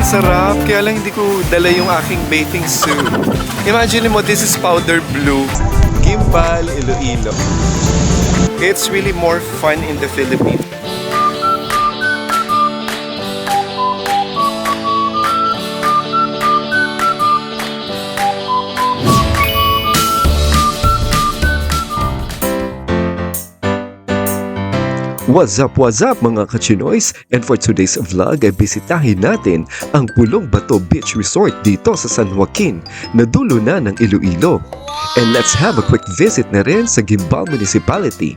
Ang sarap. Kaya lang hindi ko dala yung aking bathing suit. Imagine mo, this is powder blue. Gimbal, Iloilo. It's really more fun in the Philippines. What's up, what's up mga kachinoys? And for today's vlog ay bisitahin natin ang Pulong Bato Beach Resort dito sa San Joaquin na dulo na ng Iloilo. And let's have a quick visit na rin sa Gimbal Municipality.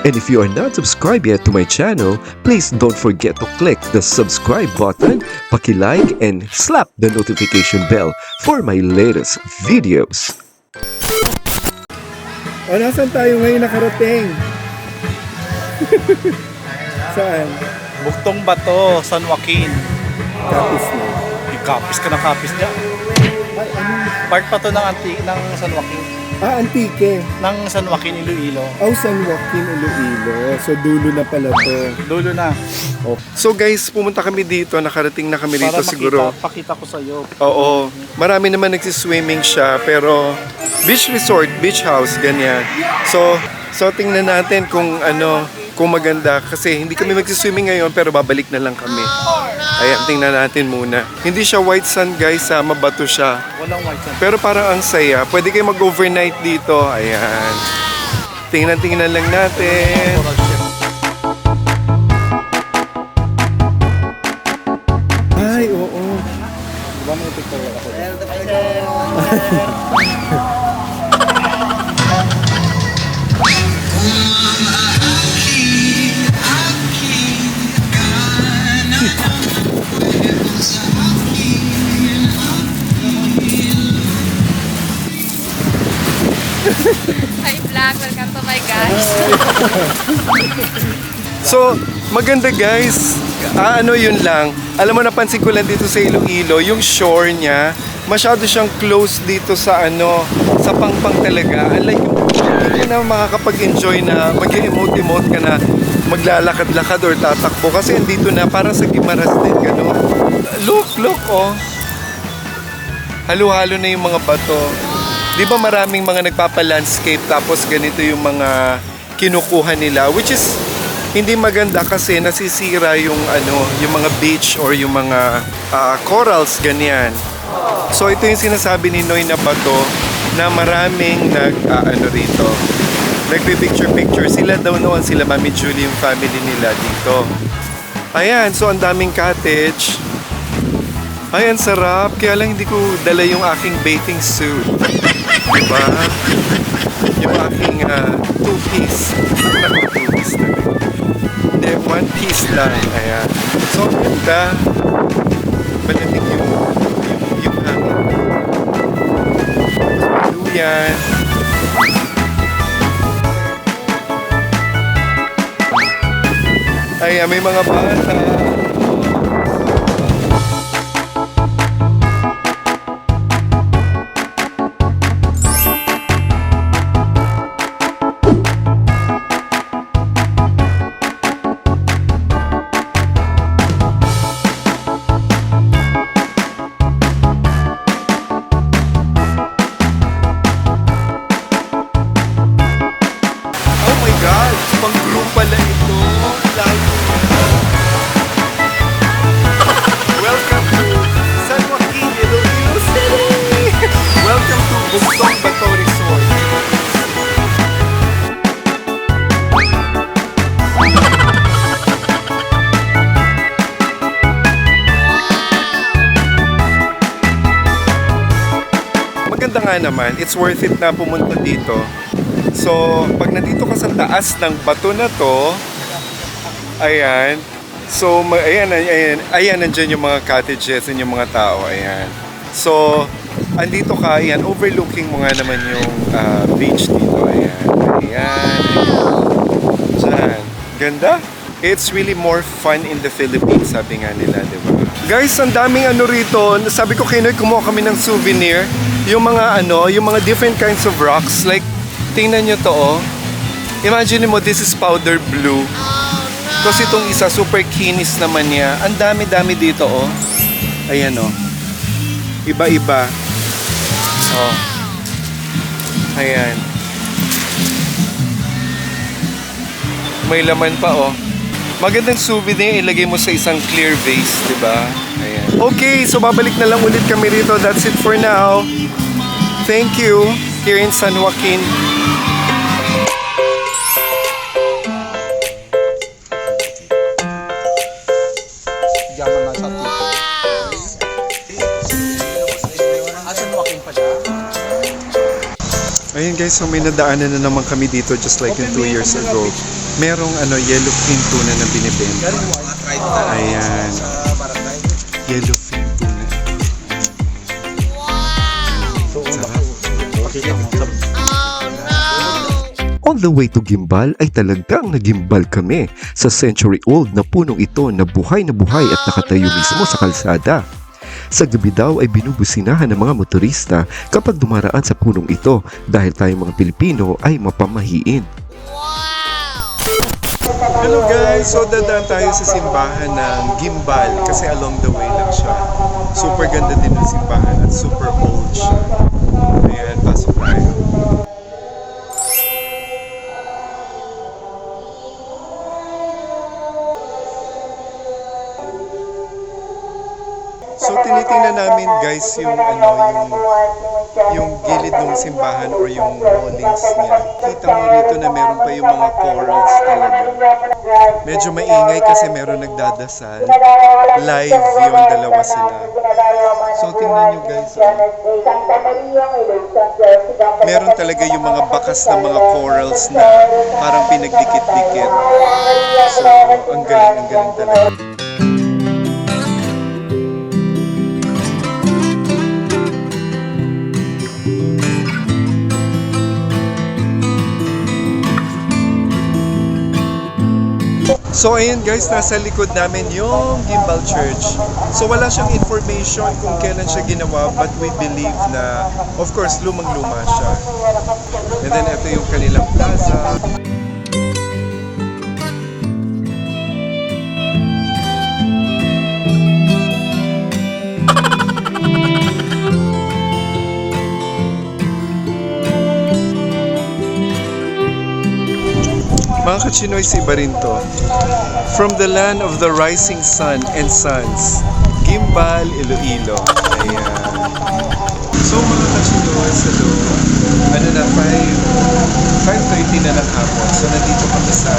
And if you are not subscribed yet to my channel, please don't forget to click the subscribe button, paki-like, and slap the notification bell for my latest videos. O, nasan tayo ngayon nakarating? Saan? Buktong Bato, San Joaquin. Kapis na. Yung kapis ka ng kapis niya. Part pa to ng, anti, ng San Joaquin. Ah, Antique. Ng San Joaquin, Iloilo. Oh, San Joaquin, Iloilo. So, dulo na pala to. Dulo na. So guys, pumunta kami dito, nakarating na kami dito Para siguro. makita, pakita ko sa'yo. Oo, marami naman nagsiswimming siya, pero beach resort, beach house, ganyan. So, so tingnan natin kung ano, kung maganda. Kasi hindi kami magsiswimming ngayon, pero babalik na lang kami. Ayan, tingnan natin muna. Hindi siya white sand guys, ha, mabato siya. Walang white sand. Pero parang ang saya. Pwede kayo mag-overnight dito. Ayan. Tingnan-tingnan lang natin. Ay, oo. Diba may picture ako? Hi vlog, welcome to my guys. So, maganda guys. Ah, ano yun lang. Alam mo, napansin ko lang dito sa Iloilo, yung shore niya, masyado siyang close dito sa ano, sa pangpang talaga. Unlike yung hindi na makakapag-enjoy na mag-emote-emote ka na maglalakad-lakad or tatakbo kasi andito na parang sa Gimaras din gano. Look, look oh. Halo-halo na yung mga bato. Di ba maraming mga nagpapa-landscape tapos ganito yung mga kinukuha nila which is hindi maganda kasi nasisira yung ano, yung mga beach or yung mga ah, corals ganyan. So ito yung sinasabi ni Noy na bato na maraming nag ah, ano rito. Nagpi-picture picture sila daw noon sila Mami Julie yung family nila dito. Ayan, so ang daming cottage. Ay, sarap. Kaya lang hindi ko dala yung aking bathing suit. Diba? Yung aking ah, two-piece. Ano, two-piece na. Hindi, one piece lang. Ayan. So, ganda. Malamig yung, yung, hangin. Tapos, yan. Ayan, may mga bata. Pang group pala ito. Lalo. Welcome to San Joaquin, Iloilo City! Welcome to Bugtong Maganda nga naman. It's worth it na pumunta dito. So, pag nandito ka sa taas ng bato na to, ayan, so, ayan, ayan, ayan, nandyan yung mga cottages and yung mga tao, ayan. So, andito ka, ayan, overlooking mo nga naman yung ah, beach dito, ayan, ayan, dyan. Ganda? It's really more fun in the Philippines, sabi nga nila, di ba? Guys, ang daming ano rito. Sabi ko kay Noy, kumuha kami ng souvenir. Yung mga ano, yung mga different kinds of rocks. Like, tingnan nyo to, oh. Imagine mo, this is powder blue. Tapos itong isa, super kinis naman niya. Ang dami-dami dito, oh. Ayan o. Iba-iba. Oh. Ayan. May laman pa oh. Magandang souvenir ilagay mo sa isang clear vase, di ba? Ayan. Okay, so babalik na lang ulit kami rito. That's it for now. Thank you here in San Joaquin. Ayun guys, so may nadaanan na naman kami dito just like in two years ago. Merong ano, yellowfin tuna na binibenta. Ayan. Yellowfin tuna. Pakita mo sa On the way to Gimbal ay talagang nagimbal kami sa century-old na punong ito na buhay na buhay at nakatayo mismo sa kalsada. Sa gabi daw ay binubusinahan ng mga motorista kapag dumaraan sa punong ito dahil tayong mga Pilipino ay mapamahiin. Hello guys! So dadaan tayo sa simbahan ng Gimbal kasi along the way lang siya. Super ganda din ng simbahan at super old siya. Ayan, pasok tayo. So tinitingnan namin guys yung ano yung yung gilid ng simbahan or yung wallings niya. Kita mo rito na meron pa yung mga corals talaga. Medyo maingay kasi meron nagdadasal. Live yung dalawa sila. So tingnan nyo guys. Meron talaga yung mga bakas ng mga corals na parang pinagdikit-dikit. So ang galing, ang galing talaga. So ayun guys, nasa likod namin yung Gimbal Church. So wala siyang information kung kailan siya ginawa but we believe na of course lumang-luma siya. And then ito yung kanilang plaza. Mga kachinoy si iba. From the land of the rising sun and suns, Gimbal, Iloilo. Ayan. So mga kachinoy, sa loob, ano na, 5, 5.30 na ng hapon. So nandito kami sa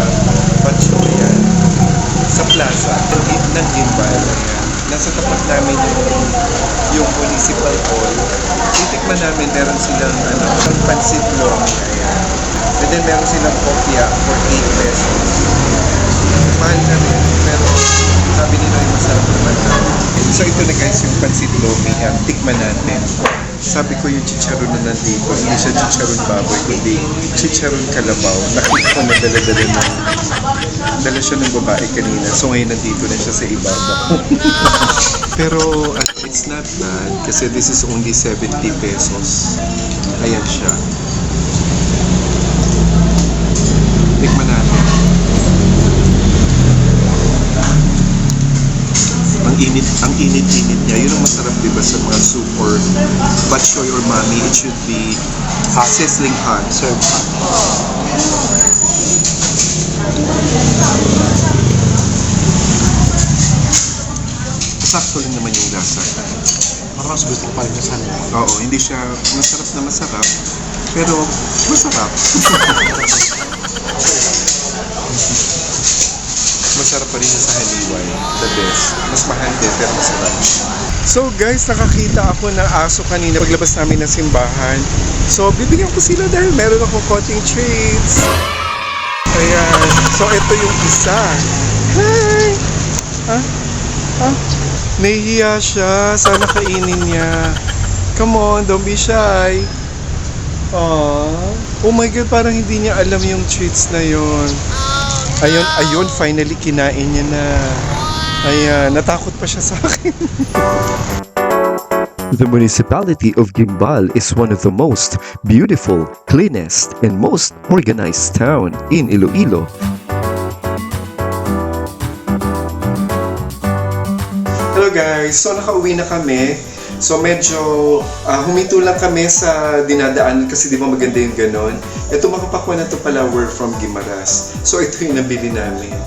Batchoyan, sa plaza ng, Gimbal. Ayan. Nasa tapat namin yung, yung municipal hall. Titikman namin, meron silang ano, ang pansit lomi. Ayan. And then meron silang kopya for 8 pesos. Mahal na rin, pero sabi nila ay masarap naman na. So ito na guys yung pansit lomi. Yan, tikman natin. Sabi ko yung chicharon na nandito, hindi siya chicharon baboy, kundi chicharon kalabaw. Nakita ko na dala-dala na. Dala siya ng babae kanina. So ngayon nandito na siya sa ibabaw. Pero uh, it's not bad kasi this is only 70 pesos. Ayan siya. Tikman natin. Ang init, ang init-init niya. Yun ang masarap 'di ba sa mga soup or batchoy or mami. It should be hot, sizzling hot, served hot. Sakto lang naman yung lasa. Parang mas gusto ko pa rin sa. Oo, hindi siya masarap na masarap. Pero masarap. masarap pa rin sa haliway. The best. Mas mahal din, pero masarap. So guys, nakakita ako ng aso kanina paglabas namin ng simbahan. So bibigyan ko sila dahil meron akong konting treats. Ayan. So ito yung isa. Hi! Ha? Ha? Nahihiya siya. Sana kainin niya. Come on, don't be shy. Aww. Oh my God, parang hindi niya alam yung treats na yon. Ayun, ayun, finally kinain niya na. Ayan, natakot pa siya sa akin. The municipality of Gimbal is one of the most beautiful, cleanest, and most organized town in Iloilo. Hello Hello guys! So nakauwi na kami. So medyo ah, huminto lang kami sa dinadaanan kasi di ba maganda yung ganon. Ito mga pakwan na to pala were from Gimaras. So ito yung nabili namin.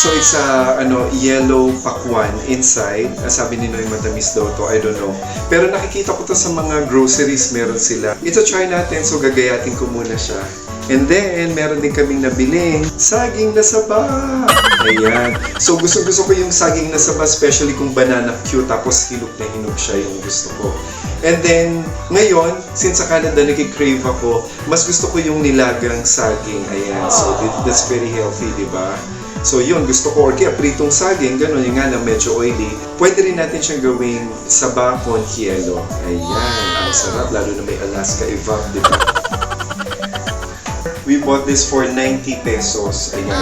So it's a ano, yellow pakwan inside. Ah, sabi ni Noy matamis daw to, I don't know. Pero nakikita ko to sa mga groceries meron sila. Ito try natin, so gagayatin ko muna siya. And then, meron din kaming nabiling saging na saba. Ayan. So, gusto-gusto ko yung saging na saba, especially kung banana cue, tapos hinog na hinog siya yung gusto ko. And then, ngayon, since sa Canada nag-crave ako, mas gusto ko yung nilagang saging. Ayan. So, th- that's very healthy, di ba? So, yun, gusto ko. Or kaya pritong saging, ganun, yung nga na medyo oily. Pwede rin natin siyang gawing saba con hielo. Ayan. Ang sarap, lalo na may Alaska evap, di ba? We bought this for 90 pesos. Ayan.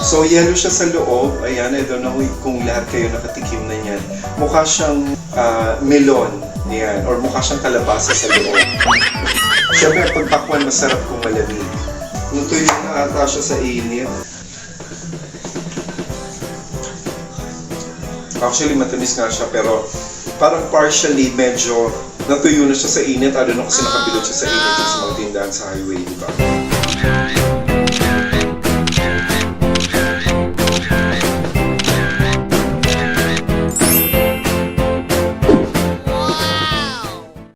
So, yellow siya sa loob. Ayan, I don't know kung lahat kayo nakatikim na yan. Mukha siyang ah, melon. Ayan. Or mukha siyang kalabasa sa loob. Siyempre, pag pakwan, masarap kung malamig. Nutuyo na ata siya sa init. Actually, matamis nga siya, pero parang partially medyo natuyo na siya sa init. I don't know kasi nakabilot siya sa init sa mga tindahan sa highway, di ba?